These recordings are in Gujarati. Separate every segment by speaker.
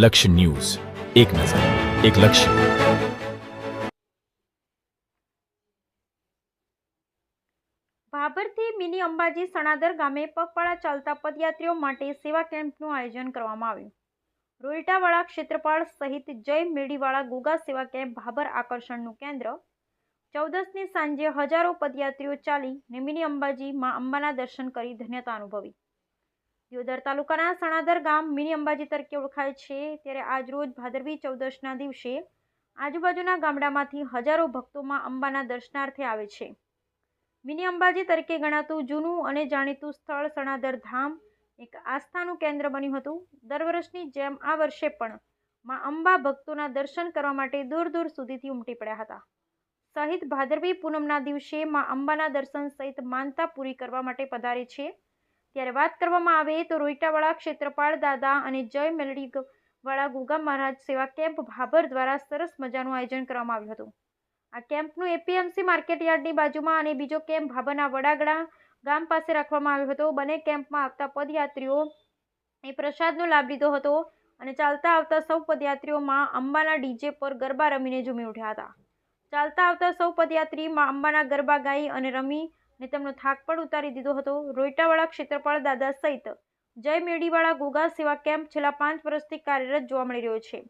Speaker 1: લક્ષ્ય ન્યૂઝ. એક નજર, એક લક્ષ્ય.
Speaker 2: ભાભરથી મિની અંબાજી સણાદર ગામે પગપાળા ચાલતા પદયાત્રીઓ માટે સેવા કેમ્પનું આયોજન કરવામાં આવ્યું. રોઈટાવાળા ક્ષેત્રપાળ સહિત જય મેડીવાળા ગુગા સેવા કેમ્પ ભાભર આકર્ષણનું કેન્દ્ર. ચૌદસની સાંજે હજારો પદયાત્રીઓ ચાલી ને મિની અંબાજી માં અંબાના દર્શન કરી ધન્યતા અનુભવી. દિયોદર તાલુકાના સણાદર ગામ મિની અંબાજી તરીકે ઓળખાય છે. ત્યારે આજરોજ ભાદરવી ચૌદશના દિવસે આજુબાજુના ગામડામાંથી હજારો ભક્તોમાં અંબાના દર્શનાર્થે આવે છે. મિની અંબાજી તરીકે ગણાતું જૂનું અને જાણીતું સ્થળ સણાદર ધામ એક આસ્થાનું કેન્દ્ર બન્યું હતું. દર વર્ષની જેમ આ વર્ષે પણ માં અંબા ભક્તોના દર્શન કરવા માટે દૂર દૂર સુધીથી ઉમટી પડ્યા હતા. સહિત ભાદરવી પૂનમના દિવસે માં અંબાના દર્શન સહિત માનતા પૂરી કરવા માટે પધારે છે. ત્યારે વાત કરવામાં આવે તો રોઈટાવાળા ક્ષેત્રપાળ દાદા અને જય મેલડી વાળા ગુગા મહારાજ સેવા કેમ્પ ભાભર દ્વારા સરસ મજાનું આયોજન કરવામાં આવ્યું હતું. આ કેમ્પનું એપીએમસી માર્કેટ યાર્ડની બાજુમાં અને બીજો કેમ્પ ભાભરના વડાગડા ગામ પાસે રાખવામાં આવ્યો હતો. બંને કેમ્પમાં આવતા પદયાત્રીઓ એ પ્રસાદનો લાભ લીધો હતો અને ચાલતા આવતા સૌ પદયાત્રીઓમાં અંબાના ડીજે પર ગરબા રમીને ઝૂમી ઉઠ્યા હતા. ચાલતા આવતા સૌ પદયાત્રી માં અંબાના ગરબા ગાઈ અને રમી ને તેમનો થાક પણ ઉતારી દીધો હતો. રોઈટાવાળા ક્ષેત્રપાળ દાદા સહિત જય મેળીવાળા ગોગા સેવા કેમ્પ છેલ્લા પાંચ વર્ષથી કાર્યરત જોવા મળી રહ્યો છે.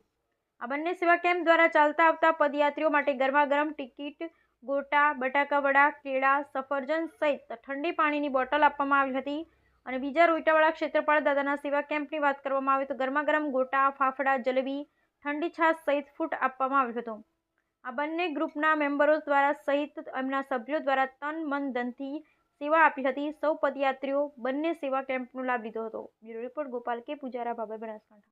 Speaker 2: આ બંને સેવા કેમ્પ દ્વારા ચાલતા આવતા પદયાત્રીઓ માટે ગરમા ગરમ ટિકિટ, ગોટા, બટાકા વડા, કેળા, સફરજન સહિત ઠંડી પાણીની બોટલ આપવામાં આવી હતી અને બીજા રોઈટાવાળા ક્ષેત્રપાળ દાદાના સેવા કેમ્પની વાત કરવામાં આવે તો ગરમા ગરમ ગોટા, ફાફડા, જલેબી, ઠંડી છાશ સહિત ફૂટ આપવામાં આવ્યું હતું. આ બંને ગ્રુપના મેમ્બરો દ્વારા સહિત એમના સભ્યો દ્વારા તન, મન, ધનથી સેવા આપી હતી. સૌ પદયાત્રીઓ બંને સેવા કેમ્પનો લાભ લીધો હતો. બ્યુરો રિપોર્ટ, ગોપાલ કે. પૂજારા ભાભે બનાસકાંઠા.